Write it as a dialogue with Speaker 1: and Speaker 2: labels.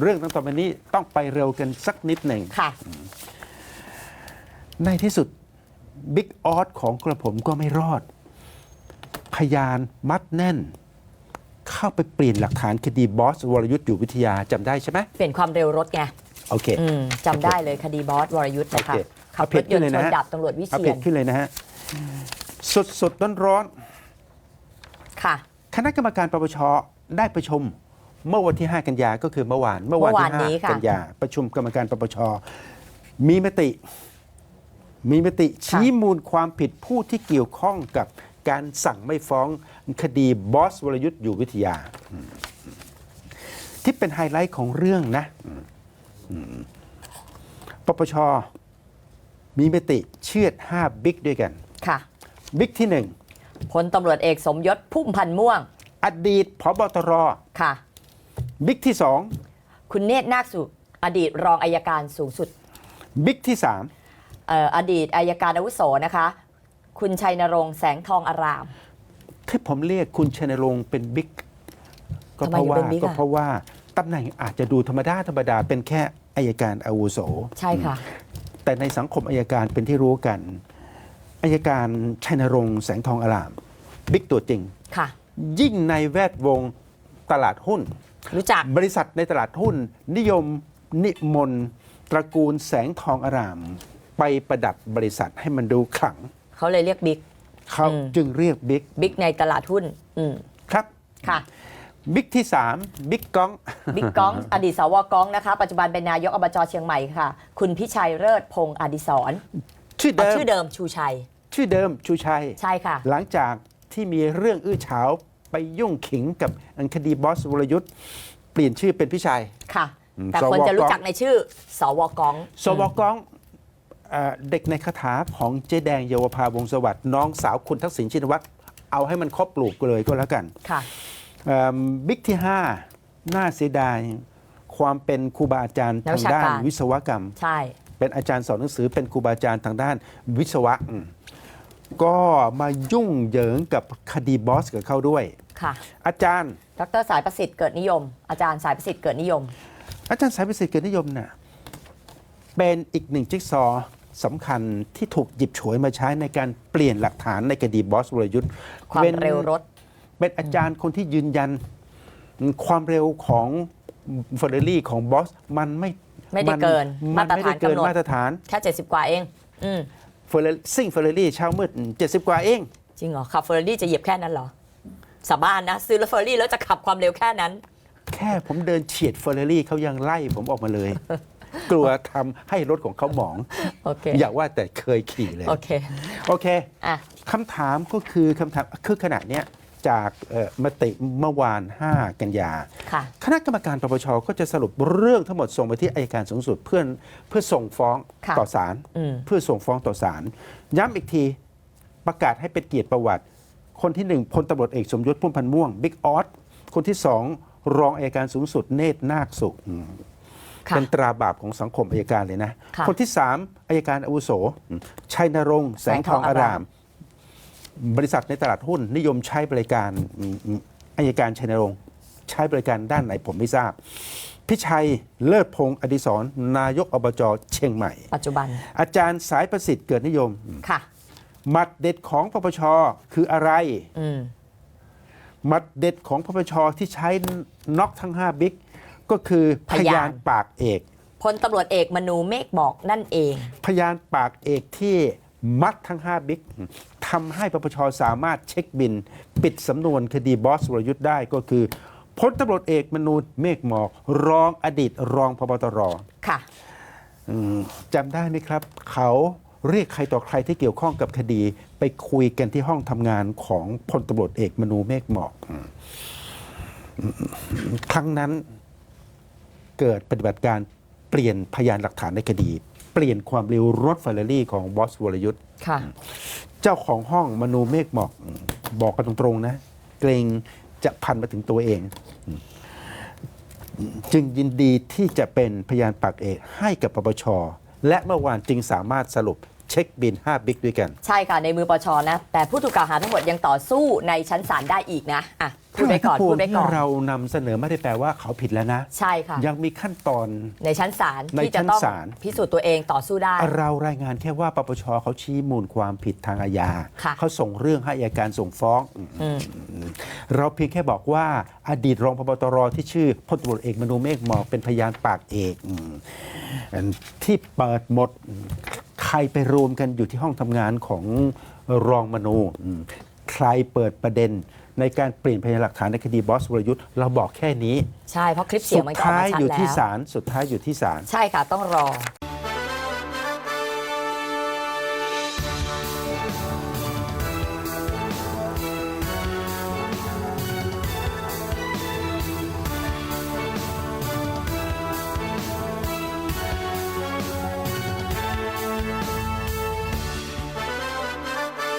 Speaker 1: เรื่องตั้งต่อไปนี้ต้องไปเร็วกันสักนิดหนึ่ง
Speaker 2: ค่ะ
Speaker 1: ในที่สุดบิ๊กออสของกระผมก็ไม่รอด พยานมัดแน่น เข้าไปเปลี่ยนหลักฐานคดีบอสวรยุทธ์อยู่วิทยาจำได้ใช่ไหม
Speaker 2: เปลี่ยนความเร็วรถไง
Speaker 1: โอเค
Speaker 2: อืมจำได้เลยคดีบอสวรยุทธ์นะคะ
Speaker 1: โอเค
Speaker 2: ขับ
Speaker 1: เอา
Speaker 2: ร
Speaker 1: ผิด
Speaker 2: ถ
Speaker 1: ขึ้
Speaker 2: ยน
Speaker 1: นเลย
Speaker 2: ต์ช
Speaker 1: นะ
Speaker 2: น
Speaker 1: ฮะ
Speaker 2: ดาบตำรวจวิ
Speaker 1: เอา
Speaker 2: เชี
Speaker 1: เผ็
Speaker 2: ย
Speaker 1: ด
Speaker 2: น
Speaker 1: ขึ้นเลยนะฮะสดสดร้อนร้อน
Speaker 2: ค่ะ
Speaker 1: ๆคณะกรรมการปปชได้ประชุม เมื่อวันที่ 5 กันยาก็คือเมื่อวาน เมื่อวาน
Speaker 2: เมื่อวาน
Speaker 1: ที่
Speaker 2: นี้ค่ะ
Speaker 1: 5กันยาประชุมกรรมการปปชมีมติ มีมติชี้มูลความผิดผู้ที่เกี่ยวข้องกับการสั่งไม่ฟ้องคดีบอสวรยุทธ์อยู่วิทยา ที่เป็นไฮไลท์ของเรื่องนะอืมปปชมีมติเชือด 5 บิ๊กด้วยกัน
Speaker 2: ค่ะ
Speaker 1: บิ๊กที่หนึ่ง
Speaker 2: พลตำรวจเอกสมยศพุ่มพันธ์ม่วง
Speaker 1: อดีตพบตร
Speaker 2: ค่ะ
Speaker 1: บิ๊กที่สอง
Speaker 2: คุณเนตรนาคสุอดีตรองอายการสูงสุด
Speaker 1: บิ๊กที่สาม
Speaker 2: เอ่ออดีตอายการอาวุโสนะคะ คุณชัยนรงค์แสงทองอาราม
Speaker 1: ที่ผมเรียกคุณชนรงค์เป็นบิ๊กก็
Speaker 2: ทำไม
Speaker 1: เพราะ
Speaker 2: ถึง
Speaker 1: ว่า
Speaker 2: เป็นบิ๊ก
Speaker 1: ก็
Speaker 2: อะ
Speaker 1: เพราะว่าตำแหน่งอาจจะดูธรรมดาธรรมดาเป็นแค่อายการอาวุโส
Speaker 2: ใช่ค่ะ
Speaker 1: แต่ในสังคมอายการเป็นที่รู้กันอายการชัยนรงค์แสงทองอาราม บิ๊กตัวจริง
Speaker 2: ค่ะ
Speaker 1: ยิ่งในแวดวง ตลาดหุ้น
Speaker 2: รู้จัก
Speaker 1: บริษัทในตลาดหุ้น นิยมนิมนต์ตระกูลแสงทองอาราม ไปประดับบริษัทให้มันดูขลัง
Speaker 2: เขาเลยเรียกบิ๊ก
Speaker 1: เขา
Speaker 2: อืม
Speaker 1: จึงเรียกบิ๊ก
Speaker 2: บิ๊กในตลาดหุ้น อืม
Speaker 1: ครับ
Speaker 2: ค่ะ
Speaker 1: บิ๊กที่ 3 บิ๊กก้อง
Speaker 2: บิ๊กก้อง อดีตสวก้องนะคะ ปัจจุบันเป็นนายกอบจเชียงใหม่ค่ะ คุณพิชัยเลิศพงศ์อดิศร
Speaker 1: ชื่อ
Speaker 2: อ๋อ
Speaker 1: เดิม
Speaker 2: ชื่อเดิมชูชัย
Speaker 1: ชื่อเดิมชูชัย
Speaker 2: ใช่ค่ะ
Speaker 1: หลังจากที่มีเรื่องอื้อฉาว ไปยุ่งขิงกับคดีบอสวรยุทธ์เปลี่ยนชื่อเป็นพี่ชัย
Speaker 2: ค่ะ
Speaker 1: อืม
Speaker 2: แต่
Speaker 1: สว
Speaker 2: คนจะรู้
Speaker 1: ก้อง
Speaker 2: จักในชื่อ สวก้อง
Speaker 1: สวก้องเอ่อเด็กในคาถาของเจ๊แดงเยาวภาวงศ์สวัสดิ์น้องสาวคุณทักษิณชินวัตรเอาให้มันครบปลูกเลยก็แล้วกัน
Speaker 2: ค่ะ
Speaker 1: เอิ่มบิ๊กที่ 5 น่าเสียดายความเป็นครูบาอาจารย์
Speaker 2: นัก
Speaker 1: ทาง
Speaker 2: วิชา
Speaker 1: ด้าน
Speaker 2: การ
Speaker 1: วิศวกรรม
Speaker 2: ใช่
Speaker 1: เป็นอาจารย์สอนหนังสือเป็นครูบาอาจารย์ทางด้านวิศวะอืมก็มายุ่งเหยิงกับคดีบอสกับเขาด้วย
Speaker 2: ค่ะ
Speaker 1: อาจารย์
Speaker 2: ดรสายประสิทธิ์เกิดนิยม อาจารย์สายประสิทธิ์เกิดนิยม
Speaker 1: อาจารย์สายพิสิทธิ์เกียรตินิยมน่ะเป็นอีกหนึ่งจิ๊กซอว์สำคัญที่ถูกหยิบฉวยมาใช้ในการเปลี่ยนหลักฐานในคดีบอสวรยุทธ์
Speaker 2: ความ
Speaker 1: ป็น
Speaker 2: เร็วรถ
Speaker 1: เป็นอาจารย์คนที่ยืนยันความเร็วของเฟอร์เรรี่ของบอสมันไม่
Speaker 2: ไม่ได้เกิน
Speaker 1: มันไม่ได้เกิน
Speaker 2: มาตรฐานกำหนด
Speaker 1: มาตรฐาน
Speaker 2: แค่ 70 กว่าเองอืม
Speaker 1: เฟอร์เรซิ่งเฟอร์เรรี่เช้ามืด70 กว่าเอง
Speaker 2: จริงเหรอขับเฟอร์รารี่จะเหยียบแค่นั้นเหรอ สาบานนะ ซื้อรถเฟอร์รารี่แล้วจะขับความเร็วแค่นั้น
Speaker 1: แค่ผมเดินเฉียดเฟอร์เรรี่เขายังไล่ผมออกมาเลย กลัวทำให้รถของเขาหมอง
Speaker 2: โอเค
Speaker 1: อย่าว่าแต่เคยขี่เลย
Speaker 2: โอเค
Speaker 1: โอเค
Speaker 2: อะ
Speaker 1: คำถามก็คือคำถามคือขณะเนี้ยจากเอ่อมติเมื่อวาน 5 กันยา
Speaker 2: ค่ะ
Speaker 1: คณะกรรมการปปชก็จะสรุปเรื่องทั้งหมดส่งไปที่อายการสูงสุดเพื่อเพื่อส่งฟ้อง
Speaker 2: ค่ะ
Speaker 1: ต่อศาล
Speaker 2: อืม
Speaker 1: เพื่อส่งฟ้องต่อศาลย้ำอีกทีประกาศให้เป็นเกียรติประวัติ คนที่หนึ่งพลตำรวจเอกสมยศพุ่มพันธ์ม่วงบิ๊กออสคนที่สองรองอายการสูงสุดเนตรนาคสุขอืม
Speaker 2: ค่ะ
Speaker 1: เป็นตราบาปของสังคมอายการเลยนะ
Speaker 2: ค่ะ
Speaker 1: คนที่สามอายการอาวุโสอืมชัยนรงค์แสงทองอาราม บริษัทในตลาดหุ้น นิยมใช้บริการอืมอืมอายการชัยนรงค์ใช้บริการด้านไหนผมไม่ทราบ พิชัยเลิศพงศ์อดิศรนายกอบจเชียงใหม่
Speaker 2: ปัจจุบัน
Speaker 1: อาจารย์สายประสิทธิ์เกิดนิยม
Speaker 2: ค่ะ
Speaker 1: หมัดเด็ดของปปชคืออะไร
Speaker 2: อืม
Speaker 1: หมัดเด็ดของปปชที่ใช้น็อกทั้ง 5 บิ๊กก็คือพ
Speaker 2: พยาน
Speaker 1: ยานปากเอก
Speaker 2: พลตำรวจเอกมนูเมฆหมอกนั่นเอง
Speaker 1: พยานปากเอกที่มัดทั้ง 5 บิ๊กทำให้ปปชสามารถเช็คบิน ปิดสำนวนคดีบอสวรยุทธ์ได้ก็คือพลตำรวจเอกมนูเมฆหมอก รองอดีตรองพบตร
Speaker 2: ค่ะ
Speaker 1: อืมจำได้ไหมครับ เขา เรียกใครต่อใครที่เกี่ยวข้องกับคดีไปคุยกันที่ห้องทำงานของพลตำรวจเอกมนูเมฆหมอกอืมครั้งนั้นเกิดปฏิบัติการเปลี่ยนพยานหลักฐานในคดี เปลี่ยนความเร็วรถเฟอร์รารี่ของบอสวรยุทธ์
Speaker 2: ค่ะ
Speaker 1: เจ้าของห้องมนูเมฆหมอกอืมบอกกันตรงๆนะ เกรงจะพันมาถึงตัวเองอืมจึงยินดีที่จะเป็นพยานปากเอกให้กับปปช และเมื่อวานจึงสามารถสรุปเช็คบิน 5 บิ๊กด้วยกัน
Speaker 2: ใช่ค่ะ ในมือปชนะ แต่ผู้ถูกกล่าวหาทั้งหมดยังต่อสู้ในชั้นศาลได้อีกนะอะ พูดไปก่อน
Speaker 1: ทั้งหลายทั้งปว
Speaker 2: พู
Speaker 1: ง
Speaker 2: ดไปก่อน
Speaker 1: ที่เรานำเสนอไม่ได้แปลว่าเขาผิดแล้วนะ
Speaker 2: ใช่ค่ะ
Speaker 1: ยังมีขั้นตอน
Speaker 2: ในชั้นศาล
Speaker 1: ใน
Speaker 2: ที่จะ
Speaker 1: ชั้น
Speaker 2: ต้อง
Speaker 1: ศาล
Speaker 2: พิสูจน์ตัวเองต่อสู้ได้
Speaker 1: เรารายงานแค่ว่าปปชเขาชี้มูลความผิดทางอาญา
Speaker 2: ค่ะ
Speaker 1: เขาส่งเรื่องให้อัยการส่งฟ้อง
Speaker 2: อืม
Speaker 1: เราเพียงแค่บอกว่าอดีตรองพบตรที่ชื่อพลตำรวจเอกมนูเมฆหมอกเป็นพยานปากเอกอืมที่เปิดหมดใครไปรวมกันอยู่ที่ห้องทำงานของรองมนูอืม ใครเปิดประเด็น ในการเปลี่ยนพยานหลักฐานในคดีบอสวรยุทธ์เราบอกแค่นี้
Speaker 2: ใช่เพราะคลิปเสีย
Speaker 1: สุ
Speaker 2: ง
Speaker 1: ด
Speaker 2: มันก็ออก
Speaker 1: ท้าย
Speaker 2: มาชัด
Speaker 1: อยู่ที่
Speaker 2: แล้ว
Speaker 1: ศาลสุดท้ายอยู่ที่ศาล
Speaker 2: ใช่ค่ะต้องรอ